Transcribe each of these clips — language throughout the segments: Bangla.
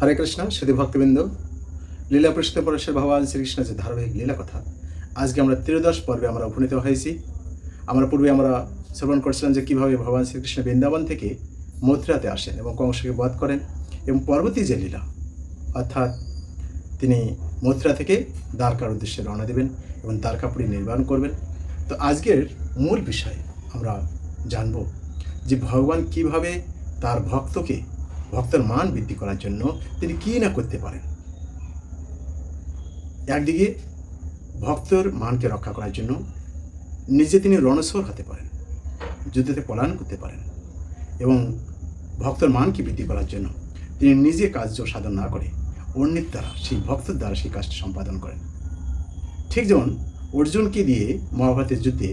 হরে কৃষ্ণ সুধী ভক্তবৃন্দ। লীলা পরিষদ পরশের ভগবান শ্রীকৃষ্ণের যে ধারাবাহিক লীলা কথা, আজকে আমরা ত্রিদশ পর্বে আমরা উপনীত হয়েছি। আমরা পূর্বে আমরা শ্রবণ করছিলাম যে কীভাবে ভগবান শ্রীকৃষ্ণ বৃন্দাবন থেকে মথুরাতে আসেন এবং কংসকে বধ করেন এবং পরবর্তী যে লীলা, অর্থাৎ তিনি মথুরা থেকে দ্বারকার উদ্দেশ্যে রওনা দেবেন এবং দ্বারকাপুরী নির্মাণ করবেন। তো আজকের মূল বিষয় আমরা জানব যে ভগবান কীভাবে তার ভক্তকে ভক্তের মান বৃদ্ধি করার জন্য তিনি কী না করতে পারেন? একদিকে ভক্তর মানকে রক্ষা করার জন্য নিজে তিনি রণস্বর হতে পারেন, যুদ্ধতে পলায়ন করতে পারেন এবং ভক্তর মানকে বৃদ্ধি করার জন্য তিনি নিজে কার্য সাধন না করে অন্যের দ্বারা, সেই ভক্তের দ্বারা সেই কাজটি সম্পাদন করেন। ঠিক যেমন অর্জুনকে দিয়ে মহাভারতের যুদ্ধে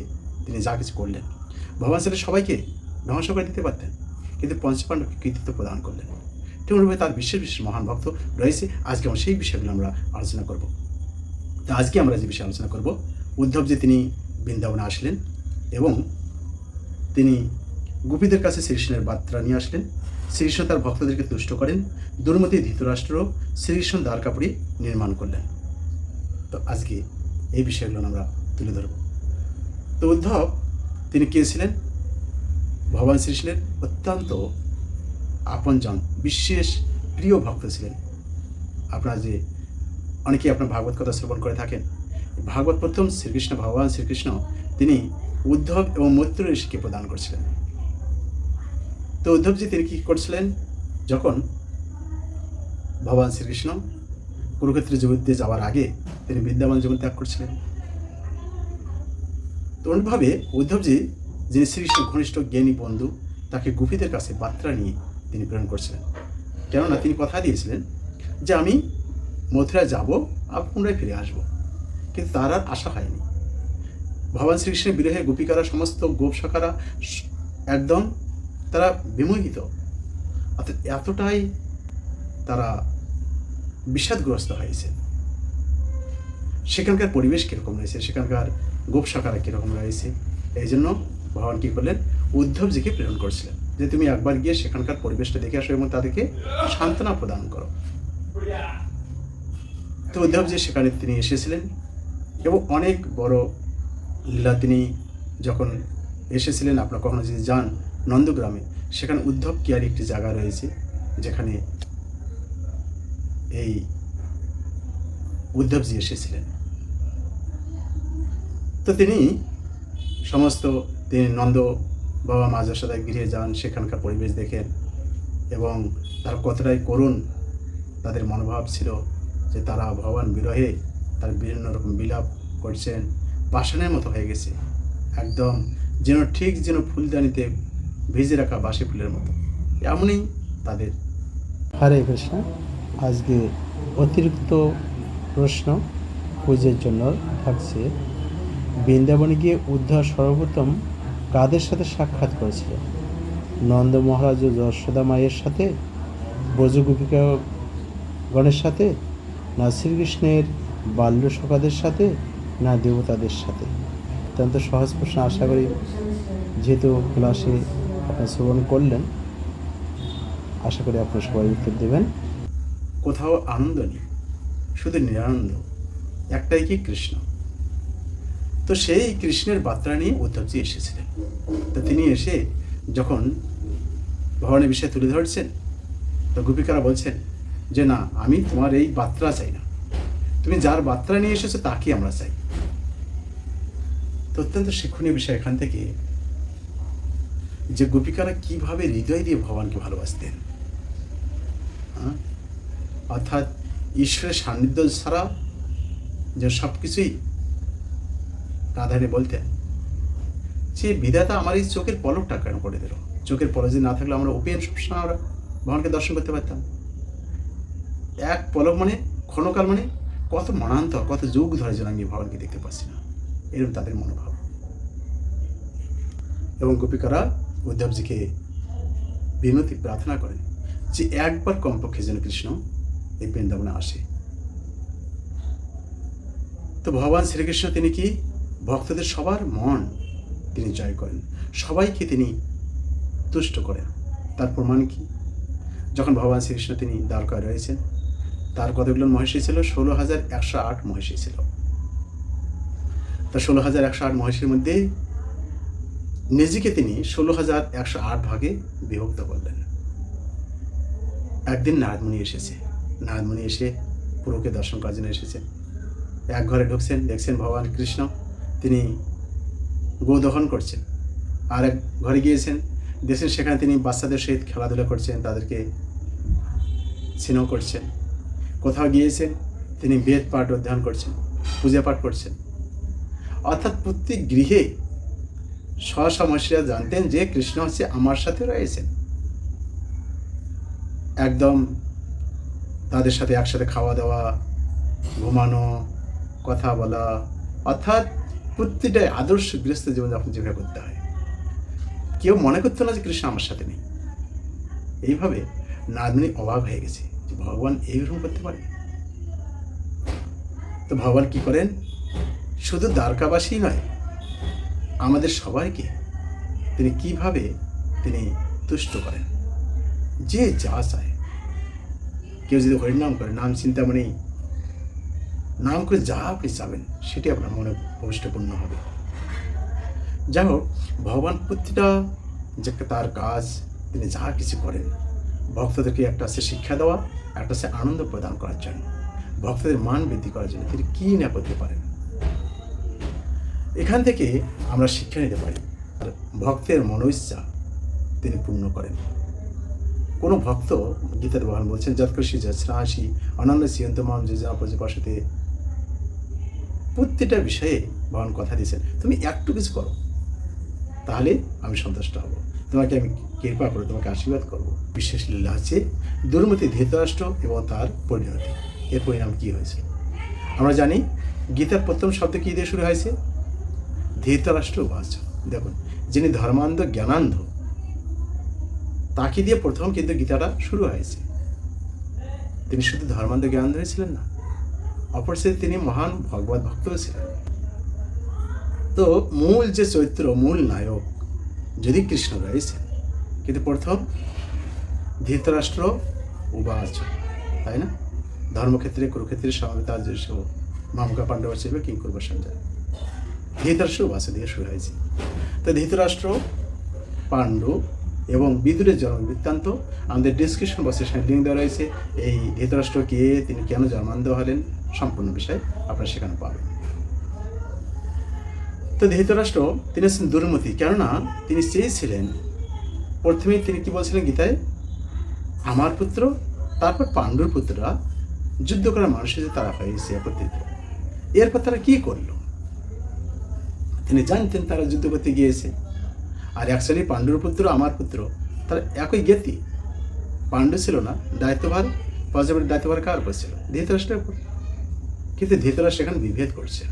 তিনি যা কিছু করলেন, ভগবান সেটা সবাইকে ধ্বংস করে দিতে পারতেন। কিন্তু পঞ্চপাণ্ডবকে কৃতিত্ব প্রদান করলেন। তেমনভাবে তার বিশেষ বিশেষ মহান ভক্ত রয়েছে। আজকে আমরা সেই বিষয়গুলো আমরা আলোচনা করব। তো আজকে আমরা যে বিষয়ে আলোচনা করব উদ্ধব যে তিনি বৃন্দাবনে আসলেন এবং তিনি গোপীদের কাছে শ্রীকৃষ্ণের বার্তা নিয়ে আসলেন। শ্রীকৃষ্ণ তার ভক্তদেরকে তুষ্ট করেন, দুর্মতি ধৃতরাষ্ট্র শ্রীকৃষ্ণ দ্বারকাপুরী নির্মাণ করলেন। তো আজকে এই বিষয়গুলো আমরা তুলে ধরব। তো উদ্ধব, তিনি কে ছিলেন? ভগবান শ্রীকৃষ্ণের অত্যন্ত আপনজন, বিশেষ প্রিয় ভক্ত ছিলেন। আপনারা যে অনেকেই আপনার ভাগবত কথা শ্রবণ করে থাকেন, ভাগবত প্রথম শ্রীকৃষ্ণ, ভগবান শ্রীকৃষ্ণ, তিনি উদ্ধব এবং মৈত্র ঋষিকে প্রদান করছিলেন। তো উদ্ধবজি তিনি কী করছিলেন? যখন ভগবান শ্রীকৃষ্ণ কুরুক্ষেত্রে যুদ্ধে যাওয়ার আগে তিনি বৃন্দাবন জীবন ত্যাগ করছিলেন। তো অনুভাবে উদ্ধবজি যিনি শ্রীকৃষ্ণ ঘনিষ্ঠ জ্ঞানী বন্ধু, তাকে গুপিদের কাছে বার্তা নিয়ে তিনি প্রেরণ করছিলেন। কেননা তিনি কথা দিয়েছিলেন যে, আমি মথুরায় যাব, আর পুনরায় ফিরে আসব। কিন্তু তার আর আশা হয়নি। ভগবান শ্রীকৃষ্ণের বিরহে গোপিকারা, সমস্ত গোপশাখারা একদম তারা বিমোহিত। অর্থাৎ এতটাই তারা বিষাদগ্রস্ত হয়েছে। সেখানকার পরিবেশ কীরকম রয়েছে? সেখানকার গোপশাখারা কীরকম রয়েছে? এই জন্য ভগবান কী করলেন উদ্ধবজিকে প্রেরণ করছিলেন। যে তুমি একবার গিয়ে সেখানকার পরিবেশটা দেখে আসো এবং তাদেরকে সান্ত্বনা প্রদান করো। তো উদ্ধবজি সেখানে তিনি এসেছিলেন এবং অনেক বড় লীলা তিনি যখন এসেছিলেন, আপনারা কখনো যদি যান নন্দগ্রামে, সেখানে উদ্ধব কিয়ার একটি জায়গা রয়েছে, যেখানে এই উদ্ধবজি এসেছিলেন। তো তিনি সমস্ত তিনি নন্দ বাবা মা যশোদায় গৃহে যান, সেখানকার পরিবেশ দেখেন এবং তার কতটাই করুণ তাদের মনোভাব ছিল যে তারা ভগবান বিরহে তার বিভিন্ন রকম বিলাপ করছেন, পাষাণের মতো হয়ে গেছে। একদম যেন ঠিক যেন ফুলদানিতে ভিজে রাখা বাসি ফুলের মতো। এমনই তাদের। হরে কৃষ্ণ। আজকে অতিরিক্ত প্রশ্ন কুইজের জন্য থাকছে বৃন্দাবনে গিয়ে উদ্ধার সর্বপ্রথম কাদের সাথে সাক্ষাৎ করেছিলেন নন্দ মহারাজ ও যশোদা মায়ের সাথে? ব্রজগোপিকা গণের সাথে? না শ্রীকৃষ্ণের বাল্য সখাদের সাথে? না দেবতাদের সাথে? অত্যন্ত সহজ প্রশ্ন, আশা করি যেহেতু ক্লাসে আপনার শ্রবণ করলেন, আশা করি আপনারা সবাই উত্তর দেবেন। কোথাও আনন্দ নেই শুধু নিরানন্দ, একটাই কি কৃষ্ণ? তো সেই কৃষ্ণের বার্তা নিয়ে উদ্ধবজি এসেছিলেন। তো তিনি এসে যখন ভগবানের বিষয়ে তুলে ধরছেন, তো গোপিকারা বলছেন যে, না, আমি তোমার এই বার্তা চাই না। তুমি যার বার্তা নিয়ে এসেছ তাকে আমরা চাই। তো অত্যন্ত শিক্ষণীয় বিষয় এখান থেকে যে গোপিকারা কীভাবে হৃদয় দিয়ে ভগবানকে ভালোবাসতেন। হ্যাঁ? অর্থাৎ ঈশ্বরের সান্নিধ্য ছাড়া যে সব কিছুই রাধারে বলতেন যে বিধাতা আমার এই চোখের পলকটা কেন করে দিল? চোখের পলক যদি না থাকলে আমরা ওপেন সবসময় আমরা ভগবানকে দর্শন করতে পারতাম। এক পলক মানে ক্ষণকাল মানে কত মনান্তর, কত যুগ ধরে যেন আমি ভগবানকে দেখতে পাচ্ছি না। এরকম তাদের মনোভাব। এবং গোপিকারা উদ্ধবজিকে বিনতি প্রার্থনা করেন যে একবার কমপক্ষে যেন কৃষ্ণ এই বৃন্দাবনে আসে। তো ভগবান শ্রীকৃষ্ণ তিনি কি ভক্তদের সবার মন তিনি জয় করেন। সবাইকে তিনি তুষ্ট করেন। তার প্রমাণ কি? যখন ভগবান শ্রীকৃষ্ণ তিনি দ্বারকায় রয়েছেন, তার কতগুলো মহিষী ছিল? ষোলো হাজার একশো আট মহিষী ছিল। তা ষোলো হাজার একশো আট মহিষীর মধ্যে নিজেকে তিনি ষোলো হাজার একশো আট ভাগে বিভক্ত করলেন। একদিন নারদমণি এসেছে। নারদমণি এসে পুরোকে দর্শন করার জন্য এসেছেন। এক ঘরে ঢুকছেন, দেখছেন ভগবান কৃষ্ণ। তিনি গোদহন করছেন। আর এক ঘরে গিয়েছেন। দেশের সেখানে তিনি বাচ্চাদের সহিত খেলাধুলা করছেন, তাদেরকে স্নেহ করছেন। কোথাও গিয়েছেন, তিনি বেদ পাঠ অধ্যয়ন করছেন, পূজা পাঠ করছেন। অর্থাৎ প্রত্যেক গৃহে স্বসমস্যা জানতেন যে কৃষ্ণ হচ্ছে আমার সাথে রয়েছেন। একদম তাদের সাথে একসাথে খাওয়া দাওয়া, ঘুমানো, কথা বলা, অর্থাৎ প্রত্যেকটাই আদর্শ গৃহস্থ জীবনযাপন যেভাবে করতে হয়, কেউ মনে করতো না যে কৃষ্ণ আমার সাথে নেই। এইভাবে নাদনী অবাক হয়ে গেছে যে ভগবান এইরকম করতে পারে। তো ভগবান কি করেন? শুধু দ্বারকাবাসী নয়, আমাদের সবাইকে তিনি কীভাবে তিনি তুষ্ট করেন? যে যা চায়। কেউ যদি হরিনাম করে, নাম চিন্তামণি নাম করে যা আপনি চাবেন, সেটি আপনার মনে ভবিষ্যপূর্ণ হবে। যাই হোক, ভগবান প্রতিটা যে তার কাজ, তিনি যা কিছু করেন ভক্তদেরকে একটা সে শিক্ষা দেওয়া, একটা সে আনন্দ প্রদান করার জন্য, ভক্তদের মান বৃদ্ধি করার জন্য তিনি কী না করতে পারেন। এখান থেকে আমরা শিক্ষা নিতে পারি আর ভক্তের মনোইচ্ছা তিনি পূর্ণ করেন। কোনো ভক্ত গীতার ভগবান বলছেন যৎকৃষি যৎসাহসী অনন্য সিয়ন্ত মাম যোজনা প্রতিপাশতে প্রত্যেকটা বিষয়ে ভগবান কথা দিয়েছেন। তুমি একটু কিছু করো। তাহলে আমি সন্তুষ্ট হব। তোমাকে আমি কৃপা করে, তোমাকে আশীর্বাদ করব। বিশেষ লীলা হচ্ছে দুর্মতি ধৃতরাষ্ট্র এবং তার পরিণতি। এর পরিণাম কি হয়েছে? আমরা জানি গীতার প্রথম শব্দ কী দিয়ে শুরু হয়েছে? ধৃতরাষ্ট্র বাচ দেখুন, যিনি ধর্মান্ধ, জ্ঞানান্ধ, তাকে দিয়ে প্রথম কিন্তু গীতাটা শুরু হয়েছে। তিনি শুধু ধর্মান্ধ জ্ঞান ধরেছিলেন না অপরসে তিনি মহান ভগবত ভক্ত ছিলেন। তো মূল যে চরিত্র, মূল নায়ক যদি কৃষ্ণ রয়েছে, কিন্তু প্রথম ধৃতরাষ্ট্র উবাচ তাই না? ধর্মক্ষেত্রে, কুরুক্ষেত্রে সমাবেত আজ মামকা পাণ্ডব ছিল কিং করব সঞ্জয় ধৃতরাষ্ট্র উবাসে দিয়ে শুরু হয়েছে। তো ধৃতরাষ্ট্র, পাণ্ডু এবং বিদুরের জন্ম বৃত্তান্ত, আমাদের ডিসক্রিপশন বক্সে সেখানে লিঙ্ক দেওয়া রয়েছে। এই ধৃতরাষ্ট্র কে, তিনি কেন জন্মান্ধ হলেন সম্পূর্ণ বিষয় আপনারা সেখানে পাবেন। তো ধৃতরাষ্ট্র তিনি হচ্ছেন দুর্মতি কেননা তিনি চেয়েছিলেন, প্রথমে তিনি কি বলছিলেন গীতায়? আমার পুত্র, তারপর পাণ্ডুর পুত্ররা যুদ্ধ করার মানুষের যে তারা হয়েছে একত্রিত এরপর তারা কি করল? তিনি জানতেন তারা যুদ্ধ করতে গিয়েছে। আর অ্যাকচুয়ালি পাণ্ডুর পুত্র, আমার পুত্র, তারা একই জ্ঞাতি। পাণ্ডু ছিল না, দায়িত্বভার পর্যাবের দায়িত্বভার কার উপর ছিল? ধৃতরাষ্ট্রের উপর। কিন্তু ধৃতরা সেখানে বিভেদ করছে।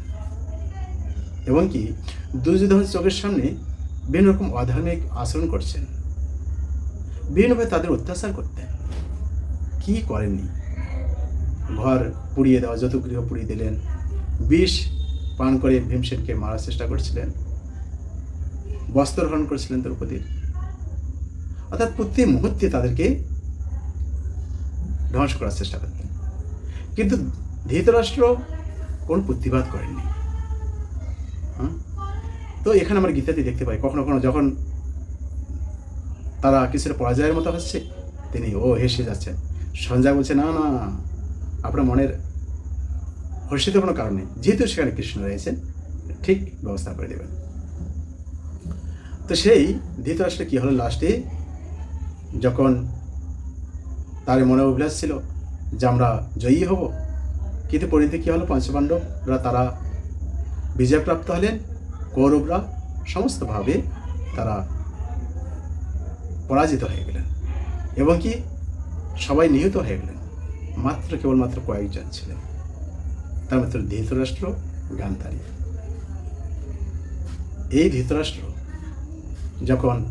এবং কি দুর্যোধনের চোখের সামনে বিভিন্ন রকম অধার্মিক আচরণ করছেন। বিভিন্নভাবে তাদের অত্যাচার করতেন। কি করেননি? ঘর পুড়িয়ে দেওয়া, যত গৃহ পুড়িয়ে দিলেন, বিষ পান করে ভীমসেনকে মারার চেষ্টা করছিলেন। বস্ত্র হরণ করেছিলেন দ্রৌপদীর। অর্থাৎ প্রতি মুহূর্তে তাদেরকে ধ্বংস করার চেষ্টা করতেন। কিন্তু ধৃতরাষ্ট্র কোন প্রতিবাদ করেননি? হ্যাঁ? তো এখানে আমরা গীতাতে দেখতে পাই। কখনো কখনো যখন তারা কিছুটা পরাজয়ের মতো হচ্ছে, তিনি, ও, হেসে যাচ্ছেন। সঞ্জয় বলছে, না না, আপনার মনের হর্ষিত কোনো কারণ নেই। যেহেতু সেখানে কৃষ্ণ রয়েছেন, ঠিক ব্যবস্থা করে দেবেন। তো সেই ধৃতরাষ্ট্র কী হলো লাস্টে? যখন তার মনে অভিলাষ ছিল যে আমরা জয়ী হব কিন্তু পরিণতি কী হলো? পঞ্চপাণ্ডবরা তারা বিজয়প্রাপ্ত হলেন, কৌরবরা সমস্তভাবে তারা পরাজিত হয়ে গেলেন এবং কি সবাই নিহত হয়ে গেলেন। মাত্র কেবলমাত্র কয়েকজন ছিলেন। তার মাত্র ধৃতরাষ্ট্র, গান্ধারী। এই ধৃতরাষ্ট্র যখন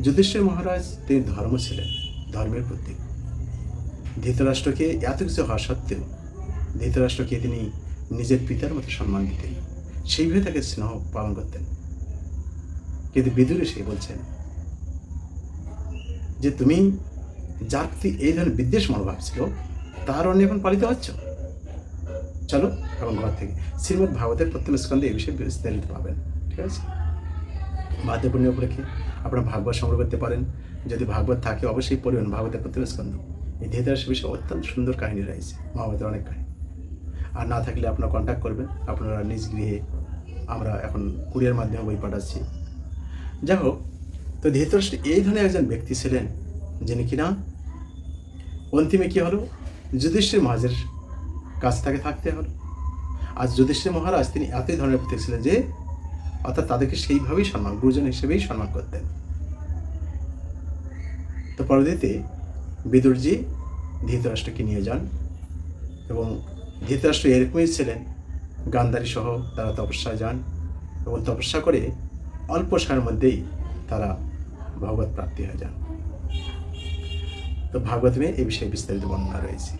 যুধিষ্ঠির মহারাজ তিনি ধর্ম ছিলেন, ধর্মের প্রতীক ধৃতরাষ্ট্রকে এত কিছু হওয়া সত্ত্বেও ধৃতরাষ্ট্রকে তিনি নিজের পিতার মতো সম্মান দিতেন। সেইভাবে তাকে স্নেহ পালন করতেন। কিন্তু বিদুরে সে বলছেন, যে তুমি যার প্রতি এই ধরনের বিদ্বেষ মনোভাব ছিল তার অন্য এখন পালিত হচ্ছে? চলো এবং ঘর থেকে শ্রীমদ ভাগবতের প্রথম স্কন্ধে এই বিষয়ে বিস্তারিত পাবেন। ঠিক আছে? ভাদ্র পূর্ণিমা উপলক্ষে আপনারা ভাগবত সংগ্রহ করতে পারেন। যদি ভাগবত থাকে, অবশ্যই পড়বেন ভাগবতের প্রথম স্কন্ধ। এই ধীরতার বিষয়ে অত্যন্ত সুন্দর কাহিনী রয়েছে। মহাভারতের অনেক কাহিনী। আর না থাকলে আপনারা কন্ট্যাক্ট করবেন। আপনারা নিজ গৃহে আমরা এখন কুরিয়ার মাধ্যমে বই পাঠাচ্ছি। যাই হোক, তো ধৃতরাষ্ট্র এই ধরনের একজন ব্যক্তি ছিলেন, যিনি কিনা অন্তিমে কী হলো? যুধিষ্ঠির মহাজের কাছ থেকে থাকতে হলো। আজ যুধিষ্ঠির মহারাজ তিনি এতই ধরনের প্রতীক ছিলেন যে, অর্থাৎ তাদেরকে সেইভাবেই সম্মান, গুরুজন হিসেবেই সম্মান করতেন। তো পরবর্তীতে বিদুরজি ধৃতরাষ্ট্রকে নিয়ে যান এবং ধৃতরাষ্ট্র এরকমই ছিলেন। গান্ধারী সহ তারা তপস্যায় যান এবং তপস্যা করে অল্প সময়ের মধ্যেই তারা ভগবত প্রাপ্তি হয়ে যান। তো ভাগবতমে এই বিষয়ে বিস্তারিত বর্ণনা রয়েছে।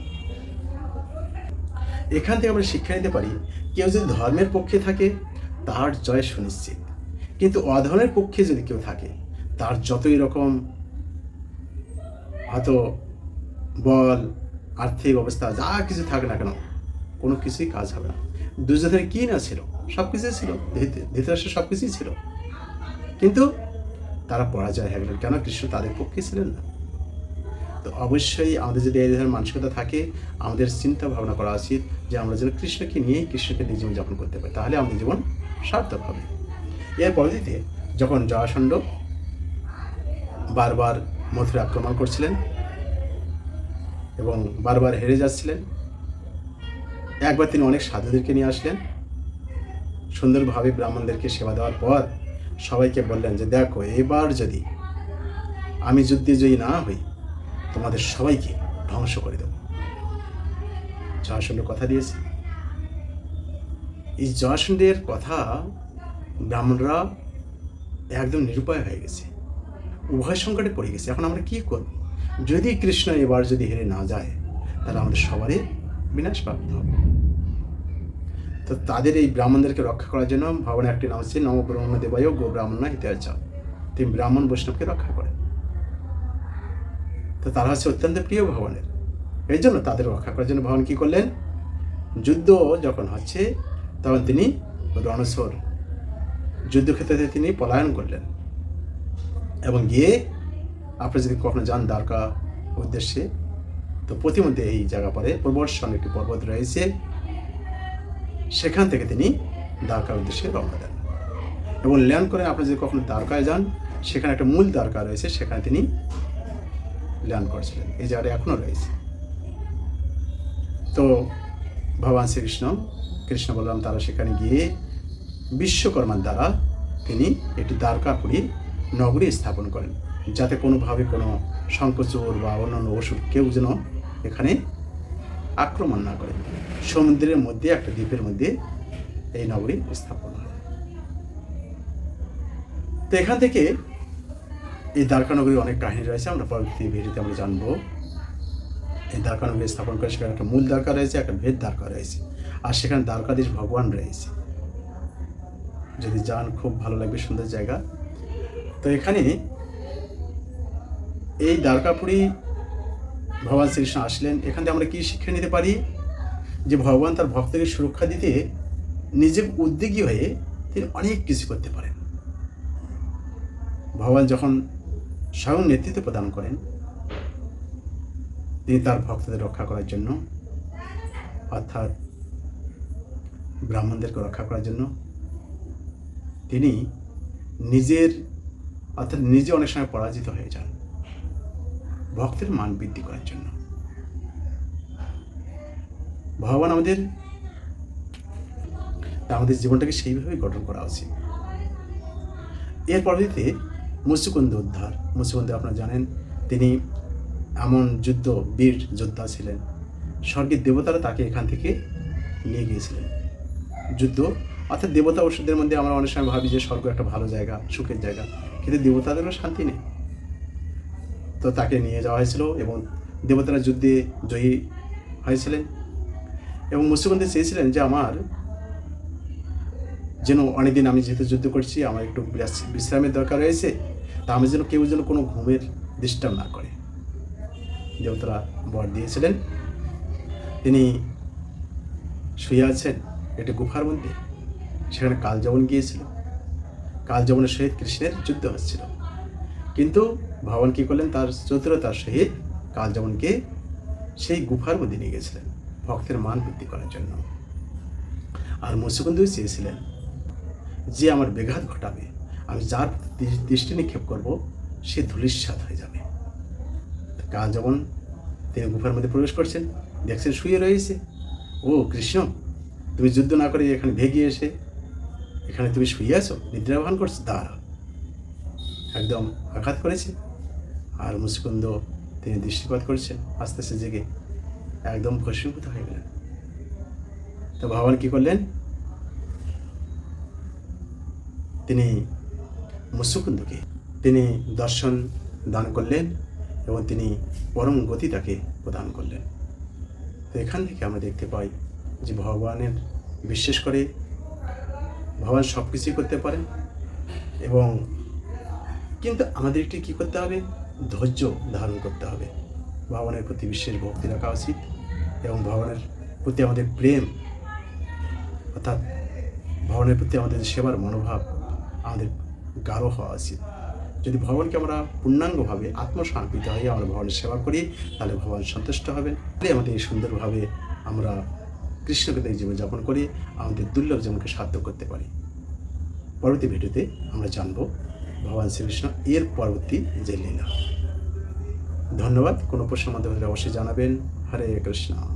এখান থেকে আমরা শিক্ষা নিতে পারি, কেউ যদি ধর্মের পক্ষে থাকে, তার জয় সুনিশ্চিত। কিন্তু অধর্মের পক্ষে যদি কেউ থাকে, তার যতই রকম হয়তো বল, আর্থিক অবস্থা, যা কিছু থাকে না কেন কোনো কিছুই কাজ হবে না। দুর্যোধনের কি না ছিল? সব কিছুই ছিল। ধৃত- ধৃতরাষ্ট্রের সব কিছুই ছিল। কিন্তু তারা পরাজয় হয়ে গেলেন। কেন? কৃষ্ণ তাদের পক্ষে ছিলেন না। তো অবশ্যই আমাদের যদি এই ধরনের মানসিকতা থাকে, আমাদের চিন্তা ভাবনা করা উচিত যে আমরা যেন কৃষ্ণকে নিয়েই কৃষ্ণকে নিয়ে জীবন যাপন করতে পারি। তাহলে আমাদের জীবন সার্থক হবে। এর পরবর্তীতে যখন জয়াসণ্ড বারবার মথুরা আক্রমণ করছিলেন এবং বারবার হেরে যাচ্ছিলেন একবার তিনি অনেক সাধুদেরকে নিয়ে আসলেন। সুন্দরভাবে ব্রাহ্মণদেরকে সেবা দেওয়ার পর সবাইকে বললেন যে, দেখো, এবার যদি আমি যুদ্ধে জয়ী না হই, তোমাদের সবাইকে ধ্বংস করে দেব। জয়াসণ্ড কথা দিয়েছে। এই জয়াসণ্ডের কথা ব্রাহ্মণরা একদম নিরুপায় হয়ে গেছে। উভয় সংকটে পড়ে গেছে। এখন আমরা কি করব? যদি কৃষ্ণ এবার যদি হেরে না যায়, তাহলে আমাদের সবারই বিনাশ প্রাপ্ত হবে তো তাদের এই ব্রাহ্মণদেরকে রক্ষা করার জন্য ভবনে একটি নাম হচ্ছে নব ব্রাহ্মণ দেবায় গো ব্রাহ্মণ হিতাচ তিনি ব্রাহ্মণ বৈষ্ণবকে রক্ষা করেন তো তারা হচ্ছে অত্যন্ত প্রিয় ভগবানের। এই জন্য তাদের রক্ষা করার জন্য ভগবান কী করলেন? যুদ্ধ যখন হচ্ছে, তখন তিনি রণসর যুদ্ধক্ষেত্রে তিনি পলায়ন করলেন। এবং গিয়ে আপনি যদি কখনো যান দ্বারকা উদ্দেশ্যে তো প্রতিমধ্যে এই জায়গা পরে প্রবর্ষণ একটি পর্বত রয়েছে। সেখান থেকে তিনি দ্বারকার উদ্দেশ্যে রওনা দেন। এবং ল্যান্ড করেন আপনি যদি কখনো দ্বারকায় যান, সেখানে একটা মূল দ্বারকা রয়েছে, সেখানে তিনি ল্যান্ড করেছিলেন। এই জায়গাটা এখনও রয়েছে। তো ভগবান শ্রীকৃষ্ণ, কৃষ্ণ বলরাম, তারা সেখানে গিয়ে বিশ্বকর্মার দ্বারা তিনি একটি দ্বারকাপুরী নগরী স্থাপন করেন। যাতে কোনোভাবে কোনো শঙ্কচোর বা অন্যান্য ওষুধ কেউ যেন এখানে আক্রমণ না করে। সমুদ্রের মধ্যে, একটা দ্বীপের মধ্যে এই নগরী স্থাপন হয়। তো এখান থেকে এই দ্বারকা নগরীর অনেক কাহিনী রয়েছে, আমরা পরবর্তী ভিডিওতে আমরা জানব। এই দ্বারকা নগরী স্থাপন করে সেখানে একটা মূল দ্বারকা রয়েছে, একটা ভেদ দ্বারকা রয়েছে, আর সেখানে দ্বারকাধীশ ভগবান রয়েছে। যদি যান, খুব ভালো লাগবে, সুন্দর জায়গা। তো এখানে এই দ্বারকাপুরী ভগবান শ্রীকৃষ্ণ আসলেন, এখান থেকে আমরা কি শিক্ষা নিতে পারি? যে ভগবান তার ভক্তকে সুরক্ষা দিতে নিজে উদ্যোগী হয়ে তিনি অনেক কিছু করতে পারেন। ভগবান যখন স্বয়ং নেতৃত্ব প্রদান করেন, তিনি তার ভক্তদের রক্ষা করার জন্য, অর্থাৎ ব্রাহ্মণদেরকে রক্ষা করার জন্য, তিনি নিজের, অর্থাৎ নিজে অনেক সময় পরাজিত হয়ে যান। ভক্তের মান বৃদ্ধি করার জন্য। ভগবান আমাদের আমাদের জীবনটাকে সেইভাবেই গঠন করা উচিত। এর পরবর্তীতে মুসুকুন্দ উদ্ধার। মুসুকুন্দ আপনারা জানেন, তিনি এমন যুদ্ধ, বীর যোদ্ধা ছিলেন। স্বর্গের দেবতারা তাকে এখান থেকে নিয়ে গিয়েছিলেন। যুদ্ধ, অর্থাৎ দেবতা ওষুধের মধ্যে আমরা অনেক সময় ভাবি যে স্বর্গ একটা ভালো জায়গা, সুখের জায়গা। কিন্তু দেবতাদেরও শান্তি নেই। তো তাকে নিয়ে যাওয়া হয়েছিল এবং দেবতারা যুদ্ধে জয়ী হয়েছিলেন। এবং মুসিবন্দে চেয়েছিলেন যে আমার যেন অনেকদিন আমি যেহেতু যুদ্ধ করছি, আমার একটু বিশ্রামের দরকার রয়েছে, তা আমি যেন কেউ যেন কোনো ঘুমের ডিস্টার্ব না করে। দেবতারা বর দিয়েছিলেন। তিনি শুয়ে আছেন একটি গুফার মধ্যে। সেখানে কাল কালযবন গিয়েছিল। কালযবনের সহিত কৃষ্ণের যুদ্ধ হচ্ছিল। কিন্তু কী করলেন? তার চতুরতার সহিত কালযবনকে সেই গুফার মধ্যে নিয়ে গেছিলেন, ভক্তের মান বৃদ্ধি করার জন্য। আর মুসুকুন্দু চেয়েছিলেন যে আমার বেঘাত ঘটাবে, আমি যার দৃষ্টি নিক্ষেপ করব, সে ধুলিস্বাদ হয়ে যাবে। কাল যেমন তিনি গুফার মধ্যে প্রবেশ করছেন, দেখছেন শুয়ে রয়েছে। ও কৃষ্ণ, তুমি যুদ্ধ না করে এখানে ভেগে এসে, এখানে তুমি শুয়ে আছো নিদ্রাভান করছ? দাঁড়া একদম আঘাত করেছে। আর মুসকুন্দ তিনি দৃষ্টিপাত করেছেন, আস্তে আস্তে জেগে। একদম ভস্মীভূত হয়ে গেলেন। তো ভগবান কি করলেন? তিনি মুসুকুন্দকে তিনি দর্শন দান করলেন এবং তিনি পরম গতি তাকে প্রদান করলেন। তো এখান থেকে আমরা দেখতে পাই যে ভগবানের বিশ্বাস করে ভগবান সব কিছুই করতে পারেন এবং কিন্তু আমাদেরকে কী করতে হবে? ধৈর্য ধারণ করতে হবে। ভগবানের প্রতি বিশেষ ভক্তি রাখা উচিত এবং ভগবানের প্রতি আমাদের প্রেম, অর্থাৎ ভগবানের প্রতি আমাদের সেবার মনোভাব আমাদের গাঢ় হওয়া উচিত। যদি ভগবানকে আমরা পূর্ণাঙ্গভাবে আত্মসমর্পিত হয়ে আমরা ভগবানের সেবা করি, তাহলে ভগবান সন্তুষ্ট হবেন তাহলে আমাদের সুন্দরভাবে আমরা কৃষ্ণকেতায় জীবনযাপন করি আমাদের দুর্লভ জীবনকে সাধ্য করতে পারি। পরবর্তী ভিডিওতে আমরা জানব ভগবান শ্রীকৃষ্ণ এর পরবর্তী যে লীলা। ধন্যবাদ। কোনো প্রশ্নের মাধ্যমে অবশ্যই জানাবেন। হরে কৃষ্ণ।